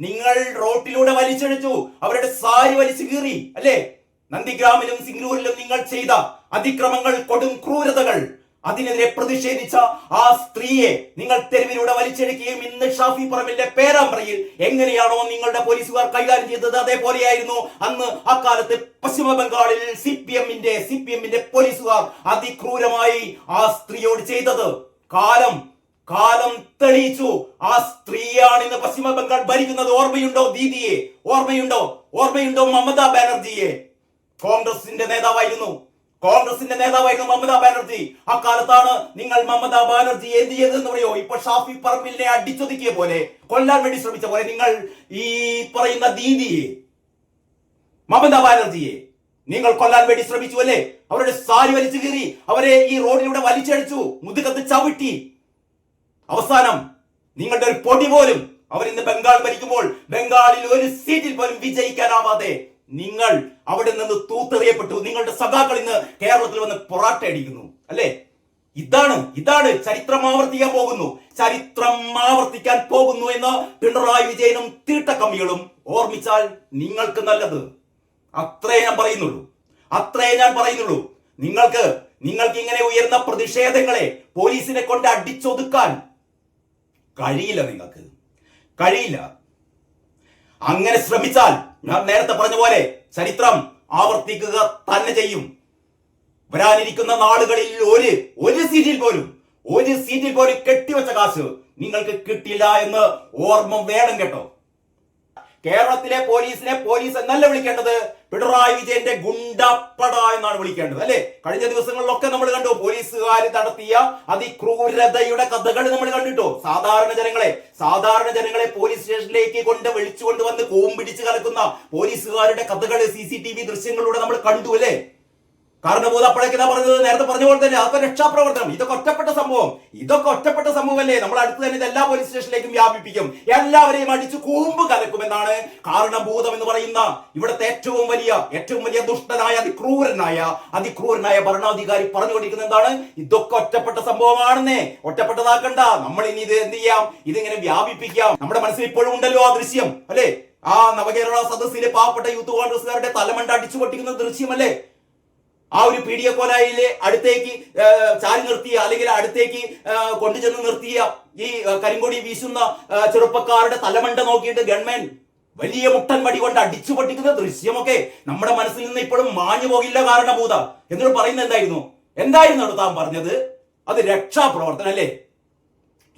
നിങ്ങൾ റോട്ടിലൂടെ വലിച്ചെടുത്തു അവരുടെ സാരി വലിച്ചു കീറി അല്ലേ? നന്ദിഗ്രാമിലും സിംഗൂരിലും നിങ്ങൾ ചെയ്ത അതിക്രമങ്ങൾ കൊടും ക്രൂരതകൾ. അതിനെതിരെ പ്രതിഷേധിച്ച ആ സ്ത്രീയെ നിങ്ങൾ തെരുവിലൂടെ വലിച്ചെടുക്കുകയും ഇന്ന് ഷാഫി പറമ്പിന്റെ പേരാമ്പ്രയിൽ എങ്ങനെയാണോ നിങ്ങളുടെ പോലീസുകാർ കൈകാര്യം ചെയ്തത് അതേപോലെയായിരുന്നു. അന്ന് അക്കാലത്ത് പശ്ചിമ ബംഗാളിൽ സി പി എമ്മിന്റെ സി പി എമ്മിന്റെ പോലീസുകാർ അതിക്രൂരമായി ആ സ്ത്രീയോട് ചെയ്തത്. കാലം കാലം തെളിയിച്ചു. ആ സ്ത്രീയാണ് ഇന്ന് പശ്ചിമ ബംഗാൾ ഭരിക്കുന്നത്. ഓർമ്മയുണ്ടോ ദീദിയെ? ഓർമ്മയുണ്ടോ? ഓർമ്മയുണ്ടോ മമതാ ബാനർജിയെ? കോൺഗ്രസിന്റെ നേതാവായിരുന്നു. കോൺഗ്രസിന്റെ നേതാവായിരുന്നു മമതാ ബാനർജി. അക്കാലത്താണ് നിങ്ങൾ മമതാ ബാനർജി എന്ത് ചെയ്തതെന്ന് പറയോ? ഇപ്പൊ ഷാഫി പറമ്പിലിനെ അടിച്ചൊതുക്കിയ പോലെ കൊല്ലാൻ വേണ്ടി ശ്രമിച്ച പോലെ നിങ്ങൾ ഈ പറയുന്ന ദീദിയെ മമതാ ബാനർജിയെ നിങ്ങൾ കൊല്ലാൻ വേണ്ടി ശ്രമിച്ചു അല്ലേ? അവരുടെ സാരി വലിച്ചു കീറി അവരെ ഈ റോഡിലൂടെ വലിച്ചടിച്ചു മുതുകത്ത് ചവിട്ടി അവസാനം നിങ്ങളുടെ ഒരു പൊടി പോലും അവർ ഇന്ന് ബംഗാൾ ഭരിക്കുമ്പോൾ ബംഗാളിൽ ഒരു സീറ്റിൽ പോലും വിജയിക്കാനാവാതെ നിങ്ങൾ അവിടെ നിന്ന് തൂത്തെറിയപ്പെട്ടു. നിങ്ങളുടെ സഖാക്കൾ ഇന്ന് കേരളത്തിൽ വന്ന് പൊറാട്ട അടിക്കുന്നു അല്ലേ? ഇതാണ് ഇതാണ് ചരിത്രം ആവർത്തിക്കാൻ പോകുന്നു. ചരിത്രം ആവർത്തിക്കാൻ പോകുന്നു എന്ന് പിണറായി വിജയനും തീട്ടക്കമ്മികളും ഓർമ്മിച്ചാൽ നിങ്ങൾക്ക് നല്ലത്. അത്രേ ഞാൻ പറയുന്നുള്ളൂ. അത്രേ ഞാൻ പറയുന്നുള്ളൂ. നിങ്ങൾക്ക് നിങ്ങൾക്ക് ഇങ്ങനെ ഉയർന്ന പ്രതിഷേധങ്ങളെ പോലീസിനെ കൊണ്ട് അടിച്ചൊതുക്കാൻ കഴിയില്ല നിങ്ങൾക്ക്. കഴിയില്ല. അങ്ങനെ ശ്രമിച്ചാൽ ഞാൻ നേരത്തെ പറഞ്ഞ പോലെ ചരിത്രം ആവർത്തിക്കുക തന്നെ ചെയ്യും. വരാനിരിക്കുന്ന നാളുകളിൽ ഒരു ഒരു സീറ്റിൽ പോലും ഒരു സീറ്റിൽ പോലും കെട്ടിവെച്ച കാശ് നിങ്ങൾക്ക് കിട്ടില്ല എന്ന് ഓർമ്മ വേണം കേട്ടോ. കേരളത്തിലെ പോലീസിനെ പോലീസ് എന്നല്ല വിളിക്കേണ്ടത്. പിണറായി വിജയന്റെ ഗുണ്ടപ്പട എന്നാണ് വിളിക്കേണ്ടത് അല്ലെ? കഴിഞ്ഞ ദിവസങ്ങളിലൊക്കെ നമ്മൾ കണ്ടു പോലീസുകാർ നടത്തിയ അതിക്രൂരതയുടെ കഥകൾ നമ്മൾ കണ്ടിട്ടോ? സാധാരണ ജനങ്ങളെ സാധാരണ ജനങ്ങളെ പോലീസ് സ്റ്റേഷനിലേക്ക് കൊണ്ട് വിളിച്ചുകൊണ്ട് വന്ന് കോമ്പിടിച്ച് കലക്കുന്ന പോലീസുകാരുടെ കഥകൾ സി സി ടി വി ദൃശ്യങ്ങളിലൂടെ നമ്മൾ കണ്ടു അല്ലേ? കാരണഭൂത അപ്പോഴേക്ക് ഞാൻ പറഞ്ഞത് നേരത്തെ പറഞ്ഞ പോലെ തന്നെ അതൊക്കെ രക്ഷാപ്രവർത്തനം. ഇതൊക്കെ ഒറ്റപ്പെട്ട സംഭവം. ഇതൊക്കെ ഒറ്റപ്പെട്ട സംഭവമല്ലേ? നമ്മൾ അടുത്ത് തന്നെ ഇത് എല്ലാ പോലീസ് സ്റ്റേഷനിലേക്കും വ്യാപിപ്പിക്കും. എല്ലാവരെയും അടിച്ചു കൂമ്പ് കലക്കുമെന്നാണ് കാരണഭൂതം എന്ന് പറയുന്ന ഇവിടുത്തെ ഏറ്റവും വലിയ ഏറ്റവും വലിയ ദുഷ്ടനായ അതിക്രൂരനായ അതിക്രൂരനായ ഭരണാധികാരി പറഞ്ഞുകൊണ്ടിരിക്കുന്ന എന്താണ്? ഇതൊക്കെ ഒറ്റപ്പെട്ട സംഭവമാണെന്നേ. ഒറ്റപ്പെട്ടതാക്കണ്ട. നമ്മൾ ഇനി ഇത് എന്ത് ചെയ്യാം? ഇതിങ്ങനെ വ്യാപിപ്പിക്കാം. നമ്മുടെ മനസ്സിൽ ഇപ്പോഴും ഉണ്ടല്ലോ ആ ദൃശ്യം അല്ലേ? ആ നവകേരള സദസ്സിലെ പാവപ്പെട്ട യൂത്ത് കോൺഗ്രസ്സുകാരുടെ തലമണ്ട അടിച്ചു പൊട്ടിക്കുന്ന ദൃശ്യമല്ലേ ആ ഒരു പി ഡി എ കോലായിലെ അടുത്തേക്ക് ചാരി നിർത്തിയ അല്ലെങ്കിൽ അടുത്തേക്ക് കൊണ്ടുചെന്ന് നിർത്തിയ ഈ കരിങ്കൊടി വീശുന്ന ചെറുപ്പക്കാരുടെ തലമണ്ട നോക്കിയിട്ട് ഗവൺമെന്റ് വലിയ മുട്ടൻ വടി കൊണ്ട് അടിച്ചു പൊട്ടിക്കുന്ന ദൃശ്യമൊക്കെ നമ്മുടെ മനസ്സിൽ നിന്ന് ഇപ്പോഴും മാഞ്ഞു പോകില്ല കാരണഭൂത. എന്നോട് പറയുന്നത് എന്തായിരുന്നു? എന്തായിരുന്നു താൻ പറഞ്ഞത്? അത് രക്ഷാപ്രവർത്തനം അല്ലേ?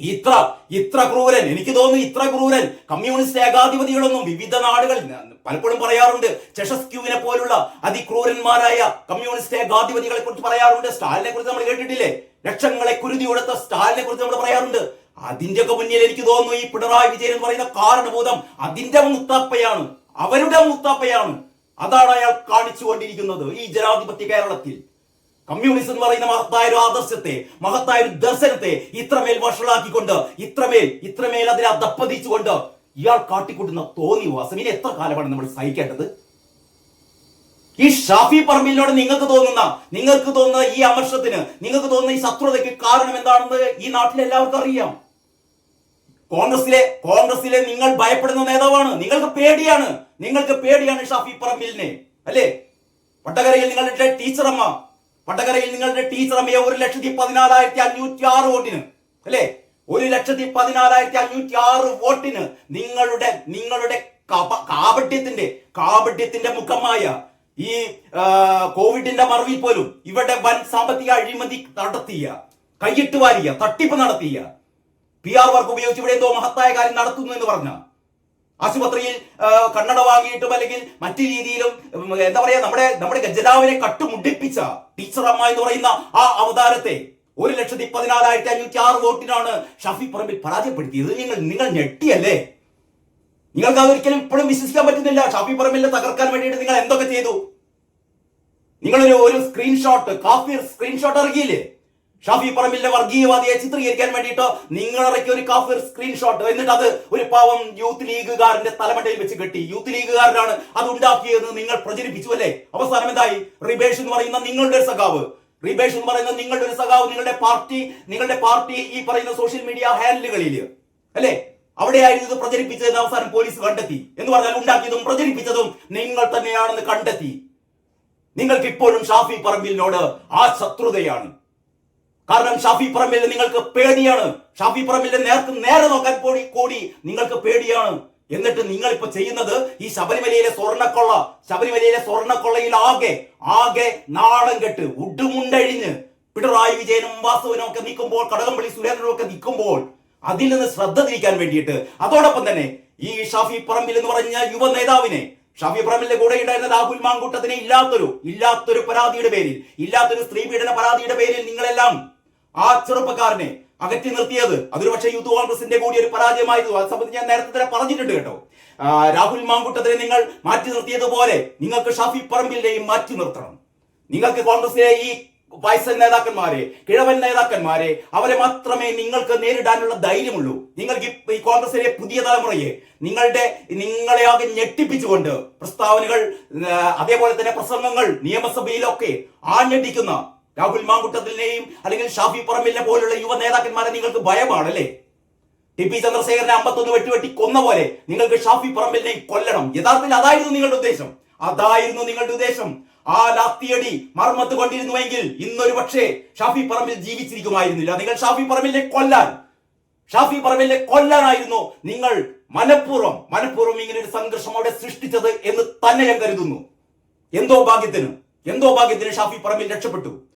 ഇത്ര ഇത്ര ക്രൂരൻ എനിക്ക് തോന്നുന്നു ഇത്ര ക്രൂരൻ കമ്മ്യൂണിസ്റ്റ് ഏകാധിപതികളൊന്നും വിവിധ നാടുകൾ പലപ്പോഴും പറയാറുണ്ട് ചെഷസ്ക്യൂവിനെ പോലുള്ള അതിക്രൂരന്മാരായ കമ്മ്യൂണിസ്റ്റ് ഏകാധിപതികളെ കുറിച്ച് പറയാറുണ്ട് സ്റ്റാലിനെ കുറിച്ച് നമ്മൾ കേട്ടിട്ടില്ലേ? ലക്ഷങ്ങളെ കുരുതി കൊടുത്ത സ്റ്റാലിനെ കുറിച്ച് നമ്മൾ പറയാറുണ്ട്. അതിന്റെ ഒക്കെ മുന്നിൽ എനിക്ക് തോന്നുന്നു ഈ പിണറായി വിജയൻ പറയുന്ന കാരണബോധം അതിന്റെ മുത്താപ്പയാണ് അവരുടെ മുത്താപ്പയാണ്. അതാണ് അയാൾ കാണിച്ചുകൊണ്ടിരിക്കുന്നത് ഈ ജനാധിപത്യ കേരളത്തിൽ. കമ്മ്യൂണിസം എന്ന് പറയുന്ന മഹത്തായ ഒരു ആദർശത്തെ മഹത്തായ ഒരു ദർശനത്തെ ഇത്രമേൽ വഷളാക്കിക്കൊണ്ട് ഇത്രമേൽ ഇത്രമേൽ അതിനെ അധപ്പതിച്ചുകൊണ്ട് ഇയാൾ കാട്ടിക്കൂട്ടുന്ന തോന്നിവാസം ഇനി എത്ര കാലമാണ് നമ്മൾ സഹിക്കേണ്ടത്? ഈ ഷാഫി പറമ്പിലിനോട് നിങ്ങൾക്ക് തോന്നുന്ന നിങ്ങൾക്ക് തോന്നുന്ന ഈ അമർഷത്തിന് നിങ്ങൾക്ക് തോന്നുന്ന ഈ ശത്രുതയ്ക്ക് കാരണം എന്താണെന്ന് ഈ നാട്ടിൽ എല്ലാവർക്കും അറിയാം. കോൺഗ്രസിലെ കോൺഗ്രസിലെ നിങ്ങൾ ഭയപ്പെടുന്ന നേതാവാണ്. നിങ്ങൾക്ക് പേടിയാണ്. നിങ്ങൾക്ക് പേടിയാണ് ഷാഫി പറമ്പിലിനെ. അല്ലേ? വട്ടകരയിൽ നിങ്ങളുടെ ടീച്ചറമ്മ വട്ടകരയിൽ നിങ്ങളുടെ ടീച്ചർ അമ്മയെ ഒരു ലക്ഷത്തി പതിനാലായിരത്തി അഞ്ഞൂറ്റി ആറ് വോട്ടിന് അല്ലേ? ഒരു ലക്ഷത്തി പതിനാലായിരത്തി അഞ്ഞൂറ്റി ആറ് വോട്ടിന് നിങ്ങളുടെ നിങ്ങളുടെ കപ- കാപട്യത്തിന്റെ കാപട്യത്തിന്റെ മുഖമായ ഈ കോവിഡിന്റെ മറവിൽ പോലും ഇവിടെ വൻ സാമ്പത്തിക അഴിമതി നടത്തിയ കൈയിട്ട് വാരിയ തട്ടിപ്പ് നടത്തിയ പി ആർ വർക്ക് ഉപയോഗിച്ച് ഇവിടെ എന്തോ മഹത്തായ കാര്യം നടത്തുന്നു എന്ന് പറഞ്ഞ ആശുപത്രിയിൽ കണ്ണട വാങ്ങിയിട്ടും അല്ലെങ്കിൽ മറ്റു രീതിയിലും എന്താ പറയാ നമ്മുടെ നമ്മുടെ ഗജരാവിനെ ടീച്ചർ അമ്മ എന്ന് പറയുന്ന ആ അവതാരത്തെ ഒരു ലക്ഷത്തി പതിനാലായിരത്തി അഞ്ഞൂറ്റി ആറ് വോട്ടിനാണ് ഷഫി പറമ്പിൽ പരാജയപ്പെടുത്തിയത്. നിങ്ങൾ നിങ്ങൾ ഞെട്ടിയല്ലേ? നിങ്ങൾക്ക് അതൊരിക്കലും ഇപ്പോഴും വിശ്വസിക്കാൻ പറ്റുന്നില്ല. ഷാഫി പറമ്പിലിനെ തകർക്കാൻ വേണ്ടിയിട്ട് നിങ്ങൾ എന്തൊക്കെ ചെയ്തു? നിങ്ങളൊരു ഒരു സ്ക്രീൻഷോട്ട് കാഫി സ്ക്രീൻഷോട്ട് ഇറക്കിയില്ലേ? ഷാഫി പറമ്പിലിന്റെ വർഗീയവാദിയെ ചിത്രീകരിക്കാൻ വേണ്ടിയിട്ട് നിങ്ങൾ ഇറക്കിയ ഒരു കാഫിർ സ്ക്രീൻഷോട്ട് എന്നിട്ട് അത് ഒരു പാവം യൂത്ത് ലീഗുകാരന്റെ തലമണ്ടയിൽ വെച്ച് കെട്ടി. യൂത്ത് ലീഗുകാരനാണ് അത് ഉണ്ടാക്കിയത് നിങ്ങൾ പ്രചരിപ്പിച്ചു അല്ലേ? അവസാനം എന്തായി? റിബേഷ് എന്ന് പറയുന്ന നിങ്ങളുടെ സഖാവ്. റിബേഷ് എന്ന് പറയുന്ന നിങ്ങളുടെ ഒരു സഖാവ് നിങ്ങളുടെ പാർട്ടി നിങ്ങളുടെ പാർട്ടി ഈ പറയുന്ന സോഷ്യൽ മീഡിയ ഹാൻഡിലുകളിൽ അല്ലേ? അവിടെയായിരുന്നു ഇത് പ്രചരിപ്പിച്ചതെന്ന് അവസാനം പോലീസ് കണ്ടെത്തി. എന്ന് പറഞ്ഞാൽ ഉണ്ടാക്കിയതും പ്രചരിപ്പിച്ചതും നിങ്ങൾ തന്നെയാണെന്ന് കണ്ടെത്തി. നിങ്ങൾക്ക് ഇപ്പോഴും ഷാഫി പറമ്പിലിനോട് ആ ശത്രുതയാണ്. കാരണം ഷാഫി പറമ്പിൽ നിങ്ങൾക്ക് പേടിയാണ്. ഷാഫി പറമ്പിൽ നേർക്ക് നേരെ നോക്കാൻ പോടി കൂടി നിങ്ങൾക്ക് പേടിയാണ്. എന്നിട്ട് നിങ്ങൾ ഇപ്പൊ ചെയ്യുന്നത് ഈ ശബരിമലയിലെ സ്വർണക്കൊള്ള ശബരിമലയിലെ സ്വർണക്കൊള്ളയിൽ ആകെ ആകെ നാടൻ കെട്ട് ഉടുമുണ്ടഴിഞ്ഞ് പിണറായി വിജയനും വാസുവിനും ഒക്കെ നിൽക്കുമ്പോൾ കടകംപള്ളി സുരേന്ദ്രനും ഒക്കെ നിൽക്കുമ്പോൾ അതിൽ നിന്ന് ശ്രദ്ധ തിരിക്കാൻ വേണ്ടിയിട്ട്. അതോടൊപ്പം തന്നെ ഈ ഷാഫി പറമ്പിൽ എന്ന് പറഞ്ഞ യുവ നേതാവിനെ ഷാഫി പറമ്പിലെ കൂടെ ഉണ്ടായിരുന്ന രാഹുൽ മാങ്കൂട്ടത്തിനെ ഇല്ലാത്തൊരു ഇല്ലാത്തൊരു പരാതിയുടെ പേരിൽ ഇല്ലാത്തൊരു സ്ത്രീ പീഡന പരാതിയുടെ പേരിൽ നിങ്ങളെല്ലാം ആ ചെറുപ്പക്കാരനെ അകറ്റി നിർത്തിയത്. അതൊരു പക്ഷേ യൂത്ത് കോൺഗ്രസിന്റെ കൂടി ഒരു പരാജയമായിരുന്നു. അത് സംബന്ധിച്ച് ഞാൻ നേരത്തെ തന്നെ പറഞ്ഞിട്ടുണ്ട് കേട്ടോ. രാഹുൽ മാങ്കുട്ടത്തിനെ നിങ്ങൾ മാറ്റി നിർത്തിയതുപോലെ നിങ്ങൾക്ക് ഷാഫി പറമ്പിലിനെയും മാറ്റി നിർത്തണം. നിങ്ങൾക്ക് കോൺഗ്രസിലെ ഈ വയസ്സൻ നേതാക്കന്മാരെ കിഴവൻ നേതാക്കന്മാരെ അവരെ മാത്രമേ നിങ്ങൾക്ക് നേരിടാനുള്ള ധൈര്യമുള്ളൂ. നിങ്ങൾക്ക് ഈ- കോൺഗ്രസിലെ പുതിയ തലമുറയെ നിങ്ങളുടെ നിങ്ങളെ ആകെ ഞെട്ടിപ്പിച്ചുകൊണ്ട് പ്രസ്താവനകൾ അതേപോലെ തന്നെ പ്രസംഗങ്ങൾ നിയമസഭയിലൊക്കെ ആഞ്ഞടിക്കുന്ന രാഹുൽ മാങ്കുട്ടത്തിനെയും അല്ലെങ്കിൽ ഷാഫി പറമ്പിലിനെ പോലുള്ള യുവ നേതാക്കന്മാരെ നിങ്ങൾക്ക് ഭയമാണ് അല്ലേ ടി പി ചന്ദ്രശേഖരനെ അമ്പത്തൊന്ന് വെട്ടി വെട്ടി കൊന്ന പോലെ നിങ്ങൾക്ക് ഷാഫി പറമ്പിലിനെ കൊല്ലണം. യഥാർത്ഥത്തിൽ അതായിരുന്നു നിങ്ങളുടെ ഉദ്ദേശം. അതായിരുന്നു നിങ്ങളുടെ ഉദ്ദേശം. ആ ലാത്തിയടി മർമ്മത്ത് കൊണ്ടിരുന്നുവെങ്കിൽ ഇന്നൊരു പക്ഷേ ഷാഫി പറമ്പിൽ ജീവിച്ചിരിക്കുമായിരുന്നില്ല. നിങ്ങൾ ഷാഫി പറമ്പിലിനെ കൊല്ലാൻ. ഷാഫി പറമ്പിലിനെ കൊല്ലാനായിരുന്നു നിങ്ങൾ മനഃപൂർവം മനഃപൂർവം ഇങ്ങനെ ഒരു സംഘർഷം അവിടെ സൃഷ്ടിച്ചത് എന്ന് തന്നെ ഞാൻ കരുതുന്നു. എന്തോ ഭാഗ്യത്തിന് എന്തോ ഭാഗ്യത്തിന് ഷാഫി പറമ്പിൽ രക്ഷപ്പെട്ടു.